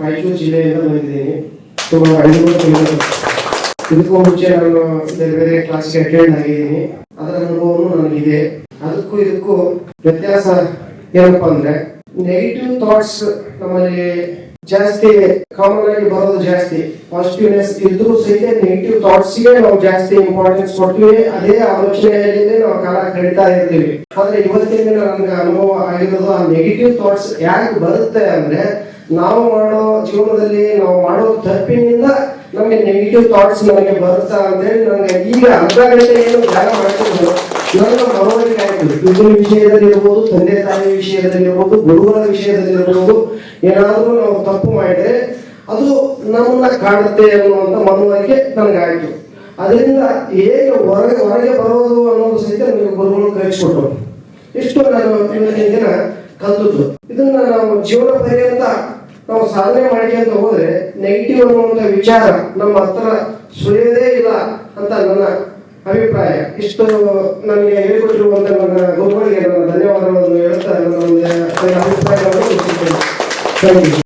ರಾಯಚೂರು ಜಿಲ್ಲೆಯಿಂದ ಬಂದಿದ್ದೀನಿ. ಕಿಲೋಮೀಟರ್ ಇದಕ್ಕೂ ಮುಂಚೆ ನಾನು ಬೇರೆ ಬೇರೆ ಕ್ಲಾಸ್ಗೆ ಅಟೆಂಡ್ ಆಗಿದ್ದೀನಿ. ಅದರ ಅನುಭವನೂ ನನಗಿದೆ ಅದಕ್ಕೂ ಇದಕ್ಕೂ ವ್ಯತ್ಯಾಸ ಏನಪ್ಪಾ ಅಂದ್ರೆ ನೆಗೆಟಿವ್ ಥಾಟ್ಸ್ ನಮ್ಮಲ್ಲಿ ಜಾಸ್ತಿ ಕಾಮನ್ ಆಗಿ ಬರೋದು ಜಾಸ್ತಿ. ಪಾಸಿಟಿವ್ನೆಸ್ ಇದ್ರೂ ಸಹಿತ ನೆಗೆಟಿವ್ ಥಾಟ್ಸ್ಗೆ ನಾವು ಜಾಸ್ತಿ ಇಂಪಾರ್ಟೆನ್ಸ್ ಕೊಡ್ತೀವಿ. ಅದೇ ಆಲೋಚನೆಯಲ್ಲಿ ನಾವು ಕಾಲ ಕಳೀತಾ ಇರ್ತೀವಿ. ಆದ್ರೆ ಇವತ್ತಿನ ನನ್ಗೆ ಅನುಭವ ಆಗಿರೋದು ಆ ನೆಗೆಟಿವ್ ಥಾಟ್ಸ್ ಯಾಕೆ ಬರುತ್ತೆ ಅಂದ್ರೆ ನಾವು ಮಾಡೋ ಜೀವನದಲ್ಲಿ ನಾವು ಮಾಡೋ ತಪ್ಪಿನಿಂದ ನಮಗೆ ನೆಗೆಟಿವ್ ಥಾಟ್ಸ್ ನನಗೆ ಬರುತ್ತಾ ಅಂತೇಳಿ ನನಗೆ ಈಗ ಅರ್ಧ ಗಂಟೆ ಏನು ಧ್ಯಾನ ಮಾಡ್ತಿದ್ರು ನನ್ನ ಮನವರಿಕೆ ಆಯಿತು ವಿಷಯದಲ್ಲಿ ಇರ್ಬೋದು ತಂದೆ ತಾಯಿ ವಿಷಯದಲ್ಲಿ ಇರ್ಬೋದು ಗುರುಗಳ ವಿಷಯದಲ್ಲಿ ಇರ್ಬೋದು ಏನಾದರೂ ನಾವು ತಪ್ಪು ಮಾಡಿದ್ರೆ ಅದು ನಮ್ಮನ್ನ ಕಾಡುತ್ತೆ ಅನ್ನುವಂಥ ಮನವರಿಕೆ ನನಗಾಯ್ತು. ಅದರಿಂದ ಹೇಗೆ ಹೊರಗೆ ಹೊರಗೆ ಬರೋದು ಅನ್ನೋದು ಸಹಿತ ನನಗೆ ಗುರುಗಳು ಕಲಿಸ್ಕೊಟ್ರು ಇಷ್ಟು ನಾನು ಇವತ್ತಿನ ದಿನ ಕಲ್ತದ್ದು ಇದನ್ನ ನಾವು ಜೀವನ ಪರ್ಯಂತ ನಾವು ಸಾಧನೆ ಅಂತ ಹೋದ್ರೆ ನೆಗೆಟಿವ್ ಅನ್ನುವಂತ ವಿಚಾರ ನಮ್ಮ ಹತ್ರ ಸುಳಿಯೋದೇ ಇಲ್ಲ ಅಂತ ನನ್ನ ಅಭಿಪ್ರಾಯ ಇಷ್ಟು ನನಗೆ ಹೇಳಿಕೊಟ್ಟಿರುವಂತ ನನ್ನ ಗುರುಗಳಿಗೆ ನನ್ನ ಧನ್ಯವಾದಗಳನ್ನು ಹೇಳ್ತಾ ನನ್ನ ಅಭಿಪ್ರಾಯವನ್ನು.